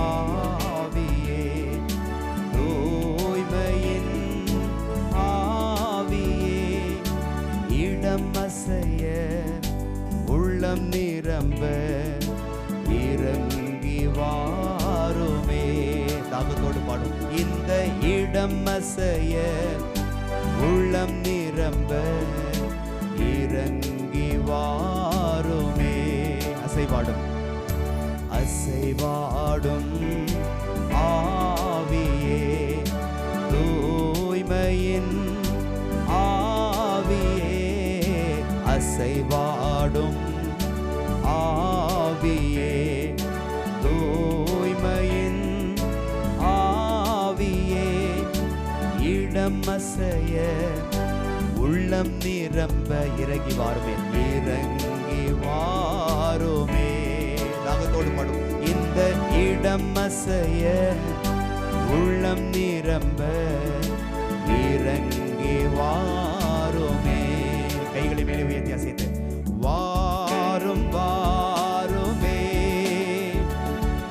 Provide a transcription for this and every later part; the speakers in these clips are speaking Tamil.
ஆவியே. தூய்மையின் ஆவியே. இடம் அசைய உள்ளம் நிரம்ப இறங்கி வாருமே. தாகத்தோடு பாடும். இந்த இடம் அசைய உள்ளம் நிரம்ப இறங்கி வாருமே. அசைவாடும் அசைவாடும் ஆவியே தூய்மையின் ஆவியே அசைவாடும் ஆவியே தூய்மையின் ஆவியே இடம் அசைய உள்ளம் நிரம்ப இறங்கி வாருமே இறங்கி வா இடம் அசைய உள்ளம் நிரம்ப இறங்கி வாருமே. கைகளை மேலே உயர்த்தி அசைத்து வாரும் வாருமே.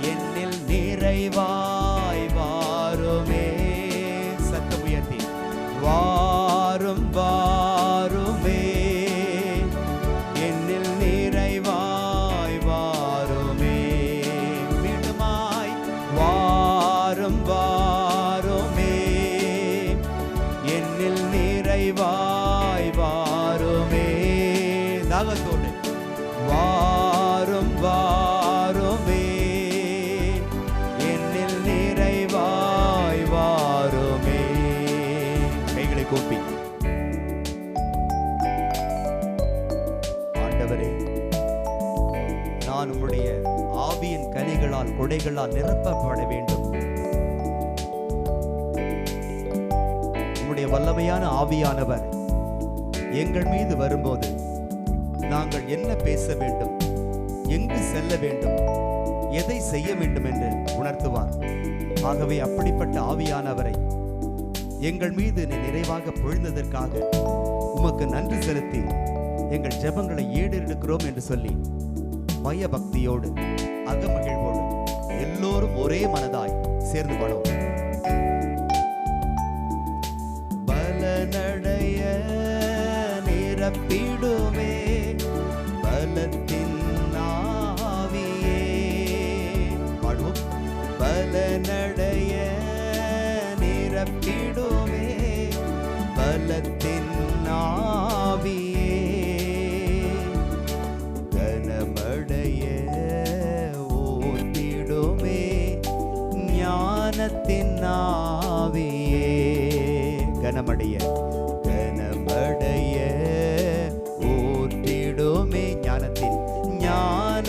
என்னில் நிறைவா நான் உம்முடைய ஆவியின் கனிகளால் கொடைகளால் நிரப்பப்பட வேண்டும். உம்முடைய வல்லமையான ஆவியானவர் எங்கள் மீது வரும்போது நாங்கள் என்ன பேச வேண்டும்? எங்கு செல்ல வேண்டும்? எதை செய்ய வேண்டும் என்று உணர்த்துவார். ஆகவே அப்படிப்பட்ட ஆவியானவரை எங்கள் மீது நீ நிறைவாக பொழிந்ததற்காக உமக்கு நன்றி செலுத்தி எங்கள் ஜெபங்களை ஏறெடுக்கிறோம் என்று சொல்லி பயபக்தியோடு அகமகிழ்வோடு எல்லோரும் ஒரே மனதாய் சேர்ந்து பாடுவோம்.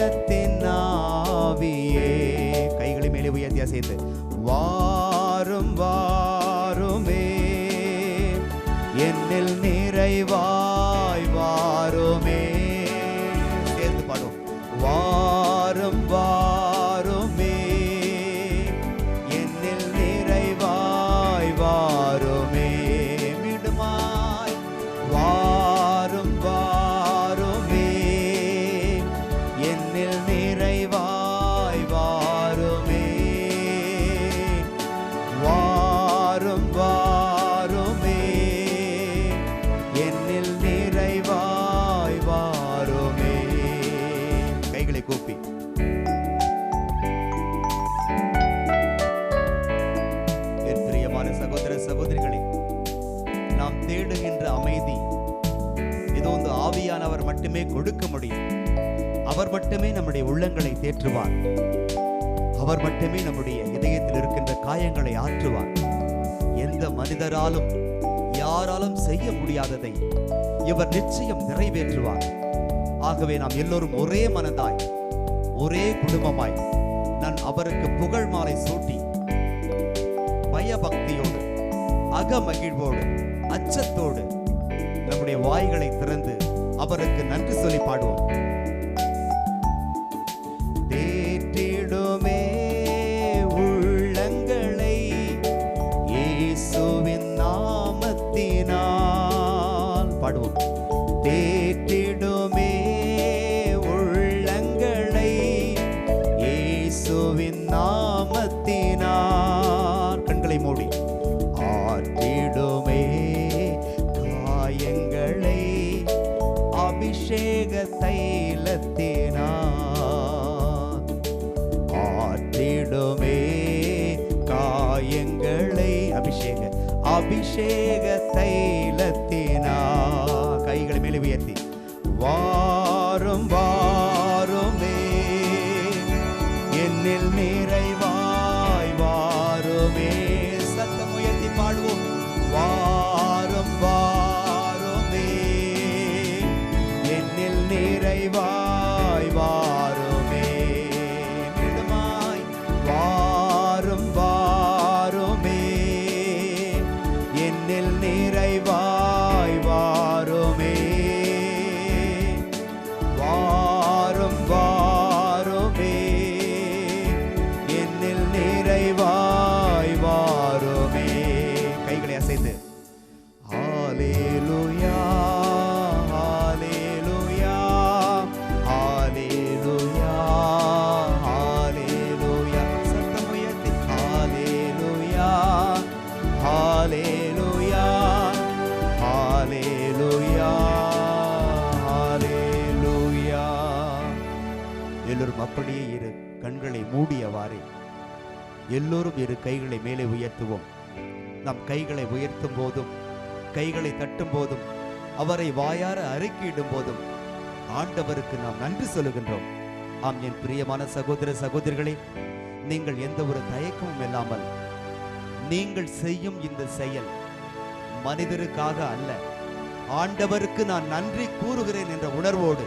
ஞானத்தின் ஆவியே. கைகளை மேலே உயர்த்தியா சேர்ந்து மட்டுமே கொடுக்க முடியும். அவர் மட்டுமே நம்முடைய உள்ளங்களை தேற்றுவார். அவர் மட்டுமே நம்முடைய இதயத்தில் இருக்கின்ற காயங்களை ஆற்றுவார். எந்த மனிதராலும் யாராலும் செய்ய முடியாததை இவர் நிச்சயம் நிறைவேற்றுவார். ஆகவே நாம் எல்லோரும் ஒரே மனதாய் ஒரே குடும்பமாய் நான் அவருக்கு புகழ் மாலை சூட்டி பயபக்தியோடு அகமகிழ்வோடு அச்சத்தோடு நம்முடைய வாய்களை திறந்து அவருக்கு நன்றி சொல்லி பாடுவோம். அபிஷேக தைலத்தினால் ஆற்றிடுமே காயங்களை. அபிஷேக அபிஷேக எல்லோரும் அப்படியே இரு கண்களை மூடியவாறே. எல்லோரும் இரு கைகளை மேலே உயர்த்துவோம். நம் கைகளை உயர்த்தும் போதும் கைகளை தட்டும் போதும் அவரை வாயார அறிக்கையிடும் போதும். ஆண்டவருக்கு நாம் நன்றி சொல்லுகின்றோம். ஆம் என் பிரியமான சகோதர சகோதரிகளே நீங்கள் எந்த ஒரு தயக்கமும் இல்லாமல் நீங்கள் செய்யும் இந்த செயல் மனிதருக்காக அல்ல. ஆண்டவருக்கு நான் நன்றி கூறுகிறேன் என்ற உணர்வோடு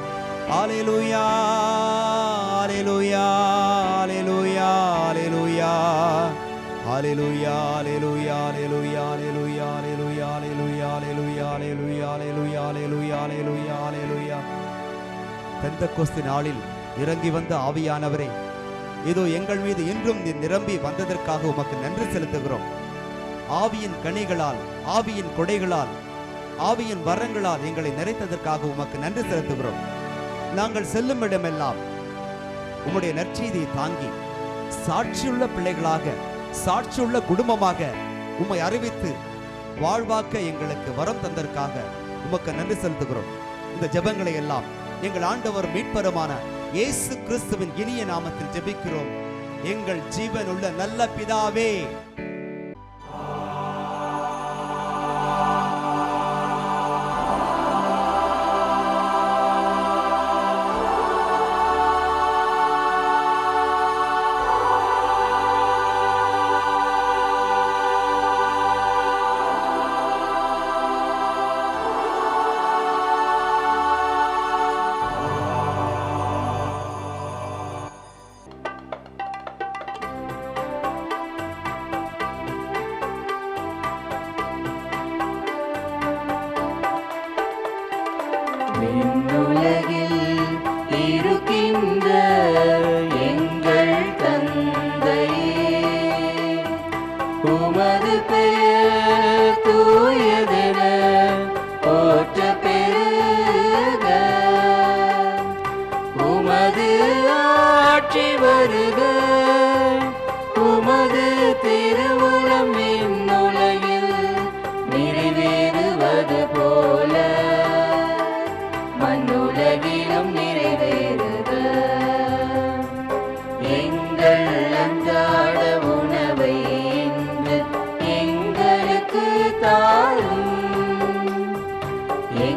ஹalleluya ஹalleluya ஹalleluya ஹalleluya ஹalleluya Hallelujah, hallelujah, hallelujah, hallelujah, hallelujah, hallelujah, hallelujah, hallelujah, hallelujah, hallelujah, hallelujah, hallelujah. பெந்தக்கோஸ்து நாளில் இறங்கி வந்த ஆவியானவரே இதோ எங்கள் மீது இன்றும் நீர் நிரம்பி வந்ததற்காக உமக்கு நன்றி செலுத்துகிறோம் ஆவியின் கனிகளால் ஆவியின் கொடைகளால் ஆவியின் வரங்களால் எங்களை நிறைத்ததற்காக உமக்கு நன்றி செலுத்துகிறோம் நாங்கள் செல்லும் இடமெல்லாம் உம்முடைய நற்செய்தியை தாங்கி சாட்சியுள்ள பிள்ளைகளாக சாட்சியுள்ள குடும்பமாக உம்மை அறிவித்து வாழ்வாக்க எங்களுக்கு வரம் தந்ததற்காக உமக்கு நன்றி செலுத்துகிறோம். இந்த ஜபங்களை எல்லாம் எங்கள் ஆண்டவர் மீட்பருமான இயேசு கிறிஸ்துவின் இனிய நாமத்தில் ஜெபிக்கிறோம். எங்கள் ஜீவனுள்ள நல்ல பிதாவே.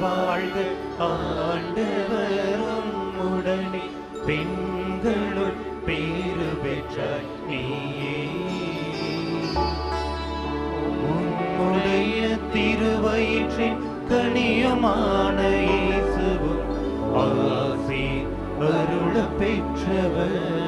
வாழ்க ஆண்டவரும் உடனே பெண்களுள் பேரு பெற்றாய் நீயே. உன்னுடைய திருவயிற்றின் கனியுமான இயேசுவும் ஆசி அருள பெற்றவர்.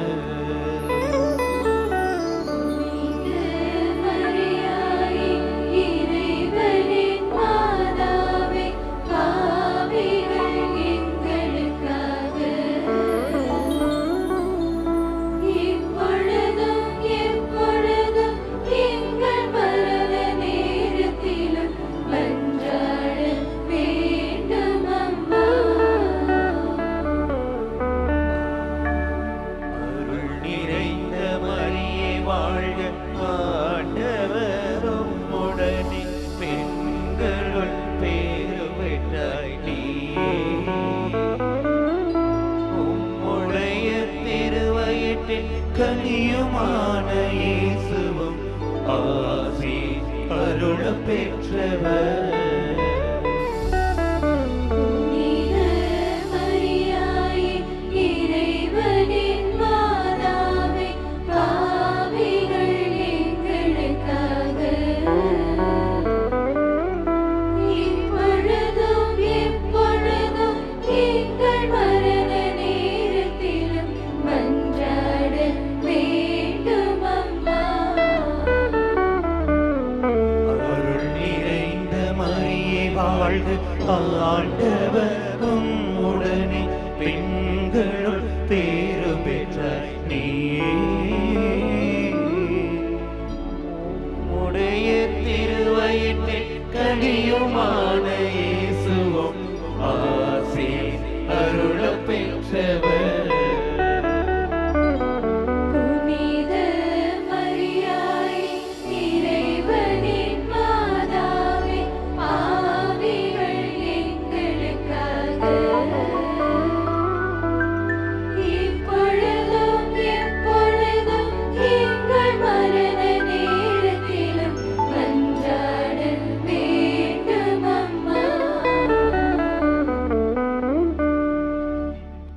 உடைய திருவயிற்றில் கனியுமான இயேசுவும் ஆசி அருள பெற்றவர்.